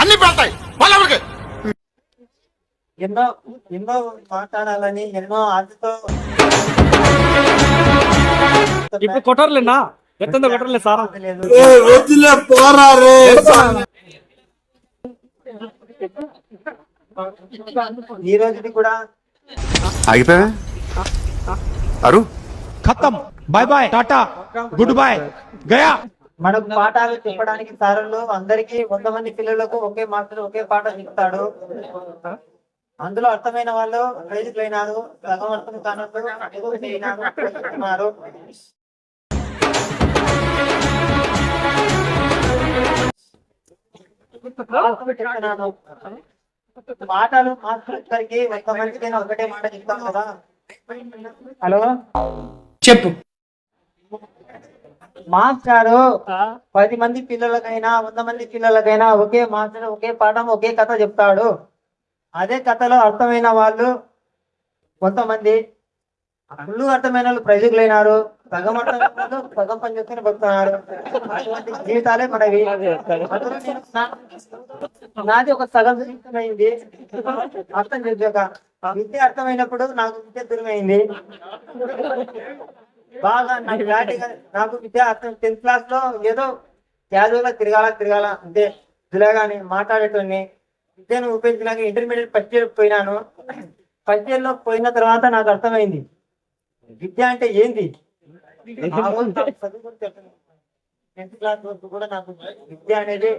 అన్ని పెడతాయి వాళ్ళెవరికి ఎన్నో ఎన్నో మాట్లాడాలని ఎన్నో ఇప్పుడు కొట్టర్లేనా ఎత్తందో కొట్టర్లే సారా వదిలే ఈ కూడా అరు ఖతం. Bye bye tata. Good boy Gaya. మనకు పాఠాలు చెప్పడానికి సారులు అందరికీ వంద మంది పిల్లలకు ఒకే మాస్టర్ ఒకే పాట చెప్తాడు. అందులో అర్థమైన వాళ్ళు ప్రైజులు అయినారు సగం అర్థం కానప్పుడు. మాటలు మాస్టర్ ఒక్క ఒకటే మాట చెప్తాం కదా. హలో? చెప్పు. మాస్టారు పది మంది పిల్లలకైనా వంద మంది పిల్లలకైనా ఒకే మాస్టర్ ఒకే పాఠం ఒకే కథ చెప్తాడు. అదే కథలో అర్థమైన వాళ్ళు కొంతమంది. ఫుల్ అర్థమైన వాళ్ళు ప్రజలైనారు సగం అర్థమైన సగం పని చేసుకుని అటువంటి జీవితాలే మనవి. నాది ఒక సగం జీవితం అయింది అర్థం చేసాక విద్య అర్థమైనప్పుడు నాకు విద్య దూరమైంది. బాగా నాకు క్లారిటీగా నాకు విద్య అర్థం టెన్త్ క్లాస్లో ఏదో క్యాజువల్గా తిరగాల తిరగాల అంతే ఇలాగాని మాట్లాడేటోని విద్యను ఉపయోగించినాక ఇంటర్మీడియట్ ఫస్ట్ ఇయర్ పోయినాను. ఫస్ట్ ఇయర్లో పోయిన తర్వాత నాకు అర్థమైంది. విద్య అంటే ఏంది. టెన్త్ క్లాస్ వరకు కూడా నాకు విద్య అనేది